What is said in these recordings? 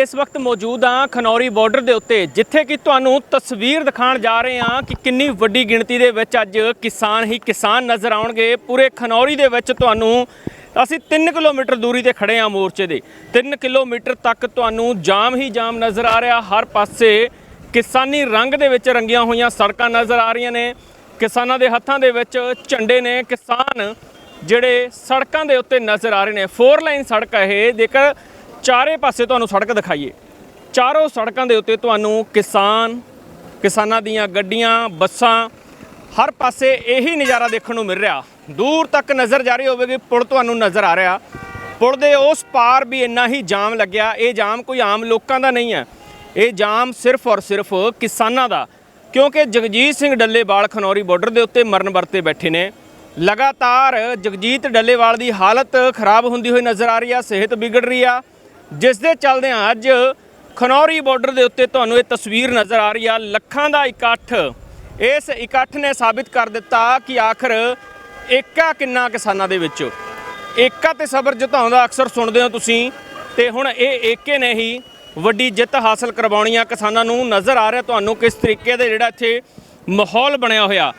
ਇਸ ਵਕਤ ਮੌਜੂਦ ਹਾਂ ਖਨੌਰੀ ਬਾਰਡਰ ਦੇ ਉੱਤੇ, ਜਿੱਥੇ ਕਿ ਤੁਹਾਨੂੰ ਤਸਵੀਰ ਦਿਖਾਉਣ ਜਾ ਰਹੇ ਹਾਂ ਕਿ ਕਿੰਨੀ ਵੱਡੀ ਗਿਣਤੀ ਦੇ ਵਿੱਚ ਅੱਜ ਕਿਸਾਨ ਹੀ ਕਿਸਾਨ ਨਜ਼ਰ ਆਉਣਗੇ। ਪੂਰੇ ਖਨੌਰੀ ਦੇ ਵਿੱਚ ਤੁਹਾਨੂੰ ਅਸੀਂ 3 ਕਿਲੋਮੀਟਰ ਦੂਰੀ ਤੇ ਖੜੇ ਹਾਂ ਮੋਰਚੇ ਦੇ। 3 ਕਿਲੋਮੀਟਰ ਤੱਕ ਤੁਹਾਨੂੰ ਜਾਮ ਹੀ ਜਾਮ ਨਜ਼ਰ ਆ ਰਿਹਾ। ਹਰ ਪਾਸੇ ਕਿਸਾਨੀ ਰੰਗ ਦੇ ਵਿੱਚ ਰੰਗੀਆਂ ਹੋਈਆਂ ਸੜਕਾਂ ਨਜ਼ਰ ਆ ਰਹੀਆਂ ਨੇ। ਕਿਸਾਨਾਂ ਦੇ ਹੱਥਾਂ ਦੇ ਵਿੱਚ ਝੰਡੇ ਨੇ। ਕਿਸਾਨ ਜਿਹੜੇ ਸੜਕਾਂ ਦੇ ਉੱਤੇ ਨਜ਼ਰ ਆ ਰਹੇ ਨੇ। 4 ਲਾਈਨ ਸੜਕ ਹੈ ਇਹ। ਜੇਕਰ ਚਾਰੇ ਪਾਸੇ ਤੁਹਾਨੂੰ ਸੜਕ ਦਿਖਾਈਏ। ਚਾਰੋਂ ਸੜਕਾਂ ਦੇ ਉੱਤੇ ਤੁਹਾਨੂੰ ਕਿਸਾਨ, ਕਿਸਾਨਾਂ ਦੀਆਂ ਗੱਡੀਆਂ, ਬੱਸਾਂ, ਹਰ ਪਾਸੇ ਇਹੀ ਨਜ਼ਾਰਾ ਦੇਖਣ ਨੂੰ ਮਿਲ ਰਿਹਾ। ਦੂਰ ਤੱਕ ਨਜ਼ਰ ਜਾ ਰਹੀ ਹੋਵੇਗੀ, ਪੁਲ ਤੁਹਾਨੂੰ ਨਜ਼ਰ ਆ ਰਿਹਾ। ਪੁਲ ਦੇ ਉਸ ਪਾਰ ਵੀ ਇੰਨਾ ਹੀ ਜਾਮ ਲੱਗਿਆ। ਇਹ ਜਾਮ ਕੋਈ ਆਮ ਲੋਕਾਂ ਦਾ ਨਹੀਂ ਹੈ। ਇਹ ਜਾਮ ਸਿਰਫ ਔਰ ਸਿਰਫ ਕਿਸਾਨਾਂ ਦਾ। ਕਿਉਂਕਿ ਜਗਜੀਤ ਸਿੰਘ ਡੱਲੇਵਾਲ ਖਨੌਰੀ ਬਾਰਡਰ ਦੇ ਉੱਤੇ ਮਰਨ ਵਰਤੇ ਬੈਠੇ ਨੇ। ਲਗਾਤਾਰ ਜਗਜੀਤ ਡੱਲੇਵਾਲ ਦੀ ਹਾਲਤ ਖਰਾਬ ਹੁੰਦੀ ਹੋਈ ਨਜ਼ਰ ਆ ਰਹੀ ਆ, ਸਿਹਤ ਵਿਗੜ ਰਹੀ ਆ। ਜਿਸ ਦੇ ਚੱਲਦੇ ਅੱਜ ਖਨੌਰੀ ਬਾਰਡਰ ਦੇ ਉੱਤੇ ਤੁਹਾਨੂੰ ਇਹ ਤਸਵੀਰ ਨਜ਼ਰ ਆ ਰਹੀ ਆ। ਲੱਖਾਂ ਦਾ ਇਕੱਠ। ਇਸ ਇਕੱਠ ਨੇ ਸਾਬਿਤ ਕਰ ਦਿੱਤਾ ਕਿ ਆਖਰ ਏਕਾ ਕਿੰਨਾ ਕਿਸਾਨਾਂ ਦੇ ਵਿੱਚ। ਏਕਾ ਤੇ ਸਬਰ ਜਤਾਉਂਦਾ ਅਕਸਰ ਸੁਣਦੇ ਹੋ ਤੁਸੀਂ। ਤੇ ਹੁਣ ਇਹ ਏਕੇ ਨੇ ਹੀ ਵੱਡੀ ਜਿੱਤ ਹਾਸਲ ਕਰਵਾਉਣੀ ਆ। ਕਿਸਾਨਾਂ ਨੂੰ ਨਜ਼ਰ ਆ ਰਿਹਾ ਤੁਹਾਨੂੰ ਕਿਸ ਤਰੀਕੇ ਦੇ ਜਿਹੜਾ ਇੱਥੇ ਮਾਹੌਲ ਬਣਿਆ ਹੋਇਆ।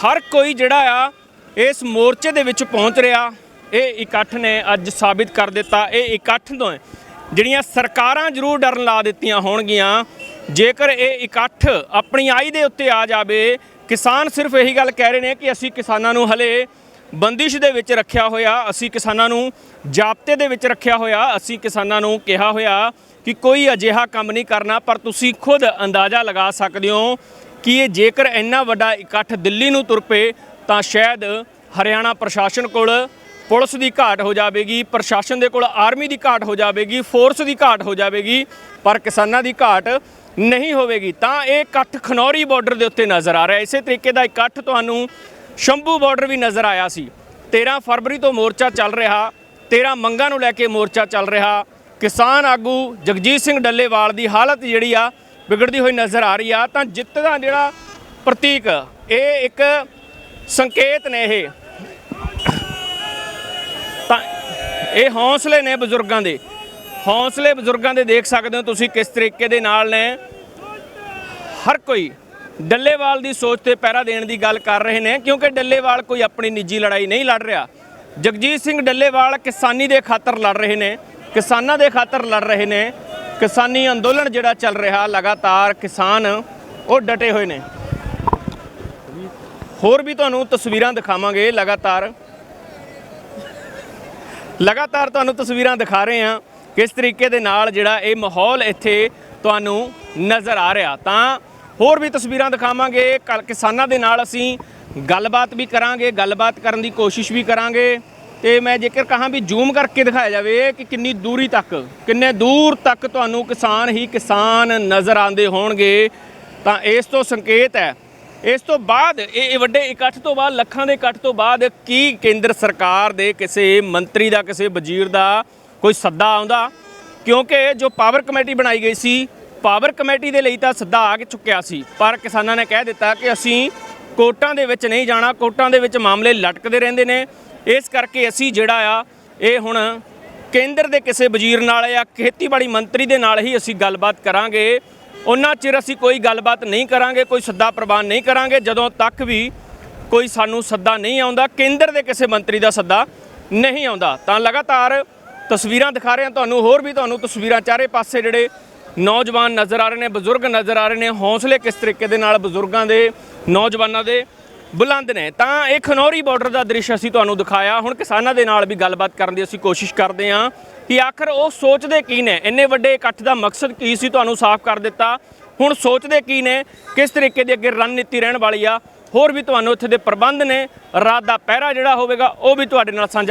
ਹਰ ਕੋਈ ਜਿਹੜਾ ਆ, ਇਸ ਮੋਰਚੇ ਦੇ ਵਿੱਚ ਪਹੁੰਚ ਰਿਹਾ। ਇਹ ਇਕੱਠ ਨੇ ਅੱਜ ਸਾਬਿਤ ਕਰ ਦਿੱਤਾ। ਇਹ ਇਕੱਠ ਤੋਂ ਜਿਹੜੀਆਂ ਸਰਕਾਰਾਂ ਜ਼ਰੂਰ ਡਰਨ ਲਾ ਦਿੱਤੀਆਂ ਹੋਣਗੀਆਂ। ਜੇਕਰ ਇਹ ਇਕੱਠ ਆਪਣੀ ਆਈ ਦੇ ਉੱਤੇ ਆ ਜਾਵੇ, ਕਿਸਾਨ ਸਿਰਫ ਇਹੀ ਗੱਲ ਕਹਿ ਰਹੇ ਨੇ ਕਿ ਅਸੀਂ ਕਿਸਾਨਾਂ ਨੂੰ ਹਲੇ ਬੰਦਿਸ਼ ਦੇ ਵਿੱਚ ਰੱਖਿਆ ਹੋਇਆ, ਅਸੀਂ ਕਿਸਾਨਾਂ ਨੂੰ ਜਾਬਤੇ ਦੇ ਵਿੱਚ ਰੱਖਿਆ ਹੋਇਆ, ਅਸੀਂ ਕਿਸਾਨਾਂ ਨੂੰ ਕਿਹਾ ਹੋਇਆ ਕਿ ਕੋਈ ਅਜਿਹਾ ਕੰਮ ਨਹੀਂ ਕਰਨਾ, ਪਰ ਤੁਸੀਂ ਖੁਦ ਅੰਦਾਜ਼ਾ ਲਗਾ ਸਕਦੇ ਹੋ ਕਿ ਇਹ ਜੇਕਰ ਇੰਨਾ ਵੱਡਾ ਇਕੱਠ ਦਿੱਲੀ ਨੂੰ ਤੁਰ ਪਏ, ਤਾਂ ਸ਼ਾਇਦ ਹਰਿਆਣਾ ਪ੍ਰਸ਼ਾਸਨ ਕੋਲ ਪੁਲਿਸ ਦੀ ਘਾਟ ਹੋ ਜਾਵੇਗੀ, ਪ੍ਰਸ਼ਾਸਨ ਦੇ ਕੋਲ ਆਰਮੀ ਦੀ ਘਾਟ ਹੋ ਜਾਵੇਗੀ, ਫੋਰਸ ਦੀ ਘਾਟ ਹੋ ਜਾਵੇਗੀ, ਪਰ ਕਿਸਾਨਾਂ ਦੀ ਘਾਟ ਨਹੀਂ ਹੋਵੇਗੀ। ਤਾਂ ਇਹ ਇਕੱਠ ਖਨੌਰੀ ਬਾਰਡਰ ਦੇ ਉੱਤੇ ਨਜ਼ਰ ਆ ਰਿਹਾ। ਇਸੇ ਤਰੀਕੇ ਦਾ ਇਕੱਠ ਤੁਹਾਨੂੰ ਸ਼ੰਭੂ ਬਾਰਡਰ ਵੀ ਨਜ਼ਰ ਆਇਆ ਸੀ। 13 ਫਰਵਰੀ ਤੋਂ ਮੋਰਚਾ ਚੱਲ ਰਿਹਾ 13 ਮੰਗਾਂ ਨੂੰ ਲੈ ਕੇ ਮੋਰਚਾ ਚੱਲ ਰਿਹਾ। ਕਿਸਾਨ ਆਗੂ ਜਗਜੀਤ ਸਿੰਘ ਡੱਲੇਵਾਲ ਦੀ ਹਾਲਤ ਜਿਹੜੀ ਆ, ਵਿਗੜਦੀ ਹੋਈ ਨਜ਼ਰ ਆ ਰਹੀ ਆ। ਤਾਂ ਜਿੱਤ ਦਾ ਜਿਹੜਾ ਪ੍ਰਤੀਕ, ਇਹ ਇੱਕ ਸੰਕੇਤ ਨੇ ਇਹ। ਤਾਂ ਇਹ ਹੌਸਲੇ ਨੇ ਬਜ਼ੁਰਗਾਂ ਦੇ। ਹੌਸਲੇ ਬਜ਼ੁਰਗਾਂ ਦੇ ਦੇਖ ਸਕਦੇ ਹੋ ਤੁਸੀਂ ਕਿਸ ਤਰੀਕੇ ਦੇ ਨਾਲ ਨੇ। ਹਰ ਕੋਈ ਡੱਲੇਵਾਲ ਦੀ ਸੋਚ ਤੇ ਪਹਿਰਾ ਦੇਣ ਦੀ ਗੱਲ ਕਰ ਰਹੇ ਨੇ, ਕਿਉਂਕਿ ਡੱਲੇਵਾਲ ਕੋਈ ਆਪਣੀ ਨਿੱਜੀ ਲੜਾਈ ਨਹੀਂ ਲੜ ਰਿਹਾ। ਜਗਜੀਤ ਸਿੰਘ ਡੱਲੇਵਾਲ ਕਿਸਾਨੀ ਦੇ ਖਾਤਰ ਲੜ ਰਹੇ ਨੇ, ਕਿਸਾਨਾਂ ਦੇ ਖਾਤਰ ਲੜ ਰਹੇ ਨੇ। ਕਿਸਾਨੀ ਅੰਦੋਲਨ ਜਿਹੜਾ ਚੱਲ ਰਿਹਾ, ਲਗਾਤਾਰ ਕਿਸਾਨ ਉਹ ਡਟੇ ਹੋਏ ਨੇ। ਹੋਰ ਵੀ ਤੁਹਾਨੂੰ ਤਸਵੀਰਾਂ ਦਿਖਾਵਾਂਗੇ ਲਗਾਤਾਰ। ਲਗਾਤਾਰ ਤੁਹਾਨੂੰ ਤਸਵੀਰਾਂ ਦਿਖਾ ਰਹੇ ਹਾਂ ਕਿਸ ਤਰੀਕੇ ਦੇ ਨਾਲ ਜਿਹੜਾ ਇਹ ਮਾਹੌਲ ਇੱਥੇ ਤੁਹਾਨੂੰ ਨਜ਼ਰ ਆ ਰਿਹਾ। ਤਾਂ ਹੋਰ ਵੀ ਤਸਵੀਰਾਂ ਦਿਖਾਵਾਂਗੇ, ਕੱਲ ਕਿਸਾਨਾਂ ਦੇ ਨਾਲ ਅਸੀਂ ਗੱਲਬਾਤ ਵੀ ਕਰਾਂਗੇ, ਗੱਲਬਾਤ ਕਰਨ ਦੀ ਕੋਸ਼ਿਸ਼ ਵੀ ਕਰਾਂਗੇ। ਤੇ ਮੈਂ ਜੇਕਰ ਕਹਾਂ ਵੀ ਜ਼ੂਮ ਕਰਕੇ ਦਿਖਾਇਆ ਜਾਵੇ ਕਿ ਕਿੰਨੀ ਦੂਰੀ ਤੱਕ, ਕਿੰਨੇ ਦੂਰ ਤੱਕ ਤੁਹਾਨੂੰ ਕਿਸਾਨ ਹੀ ਕਿਸਾਨ ਨਜ਼ਰ ਆਉਂਦੇ ਹੋਣਗੇ, ਤਾਂ ਇਸ ਤੋਂ ਸੰਕੇਤ ਹੈ ਇਸ ਤੋਂ ਬਾਅਦ ਇਹ ਵੱਡੇ ਇਕੱਠ ਤੋਂ ਬਾਅਦ, ਲੱਖਾਂ ਦੇ ਇਕੱਠ ਤੋਂ ਬਾਅਦ ਕੀ ਕੇਂਦਰ ਸਰਕਾਰ ਦੇ ਕਿਸੇ ਮੰਤਰੀ ਦਾ, ਕਿਸੇ ਵਜ਼ੀਰ ਦਾ ਕੋਈ ਸੱਦਾ ਆਉਂਦਾ? ਕਿਉਂਕਿ ਜੋ ਪਾਵਰ ਕਮੇਟੀ ਬਣਾਈ ਗਈ ਸੀ, ਪਾਵਰ ਕਮੇਟੀ ਦੇ ਲਈ ਤਾਂ ਸੱਦਾ ਆ ਕੇ ਚੁੱਕਿਆ ਸੀ। ਪਰ ਕਿਸਾਨਾਂ ਨੇ ਕਹਿ ਦਿੱਤਾ ਕਿ ਅਸੀਂ ਕੋਟਾਂ ਦੇ ਵਿੱਚ ਨਹੀਂ ਜਾਣਾ ਕੋਰਟਾਂ ਦੇ ਵਿੱਚ ਮਾਮਲੇ ਲਟਕਦੇ ਰਹਿੰਦੇ ਨੇ। ਇਸ ਕਰਕੇ ਅਸੀਂ ਜਿਹੜਾ ਆ, ਇਹ ਹੁਣ ਕੇਂਦਰ ਦੇ ਕਿਸੇ ਵਜ਼ੀਰ ਨਾਲ ਜਾਂ ਖੇਤੀਬਾੜੀ ਮੰਤਰੀ ਦੇ ਨਾਲ ਹੀ ਅਸੀਂ ਗੱਲਬਾਤ ਕਰਾਂਗੇ। ਉਹਨਾਂ ਚਿਰ ਅਸੀਂ ਕੋਈ ਗੱਲਬਾਤ ਨਹੀਂ ਕਰਾਂਗੇ, ਕੋਈ ਸੱਦਾ ਪ੍ਰਵਾਨ ਨਹੀਂ ਕਰਾਂਗੇ, ਜਦੋਂ ਤੱਕ ਵੀ ਕੋਈ ਸਾਨੂੰ ਸੱਦਾ ਨਹੀਂ ਆਉਂਦਾ, ਕੇਂਦਰ ਦੇ ਕਿਸੇ ਮੰਤਰੀ ਦਾ ਸੱਦਾ ਨਹੀਂ ਆਉਂਦਾ। ਤਾਂ ਲਗਾਤਾਰ ਤਸਵੀਰਾਂ ਦਿਖਾ ਰਹੇ ਹਾਂ, ਤੁਹਾਨੂੰ ਹੋਰ ਵੀ ਤੁਹਾਨੂੰ ਤਸਵੀਰਾਂ ਚਾਰੇ ਪਾਸੇ ਜਿਹੜੇ ਨੌਜਵਾਨ ਨਜ਼ਰ ਆ ਰਹੇ ਨੇ, ਬਜ਼ੁਰਗ ਨਜ਼ਰ ਆ ਰਹੇ ਨੇ, ਹੌਸਲੇ ਕਿਸ ਤਰੀਕੇ ਦੇ ਨਾਲ ਬਜ਼ੁਰਗਾਂ ਦੇ, ਨੌਜਵਾਨਾਂ ਦੇ ਬੁਲੰਦ ਨੇ। ਤਾਂ ਇਹ ਖਨੌਰੀ ਬਾਰਡਰ ਦਾ ਦ੍ਰਿਸ਼ ਅਸੀਂ ਤੁਹਾਨੂੰ ਦਿਖਾਇਆ। ਹੁਣ ਕਿਸਾਨਾਂ ਦੇ ਨਾਲ ਵੀ ਗੱਲਬਾਤ ਕਰਨ ਦੀ ਅਸੀਂ ਕੋਸ਼ਿਸ਼ ਕਰਦੇ ਹਾਂ ਕਿ ਆਖਰ ਉਹ ਸੋਚਦੇ ਕੀ ਨੇ? ਇੰਨੇ ਵੱਡੇ ਇਕੱਠ ਦਾ ਮਕਸਦ ਕੀ ਸੀ? ਤੁਹਾਨੂੰ ਸਾਫ਼ ਕਰ ਦਿੱਤਾ। ਹੁਣ ਸੋਚਦੇ ਕੀ ਨੇ? ਕਿਸ ਤਰੀਕੇ ਦੀ ਅੱਗੇ ਰਣਨੀਤੀ ਰਹਿਣ ਵਾਲੀ ਆ? ਹੋਰ ਵੀ ਤੁਹਾਨੂੰ ਇੱਥੇ ਦੇ ਪ੍ਰਬੰਧ ਨੇ। ਰਾਤ ਦਾ ਪਹਿਰਾ ਜਿਹੜਾ ਹੋਵੇਗਾ, ਉਹ ਵੀ ਤੁਹਾਡੇ ਨਾਲ ਸਾਂਝਾ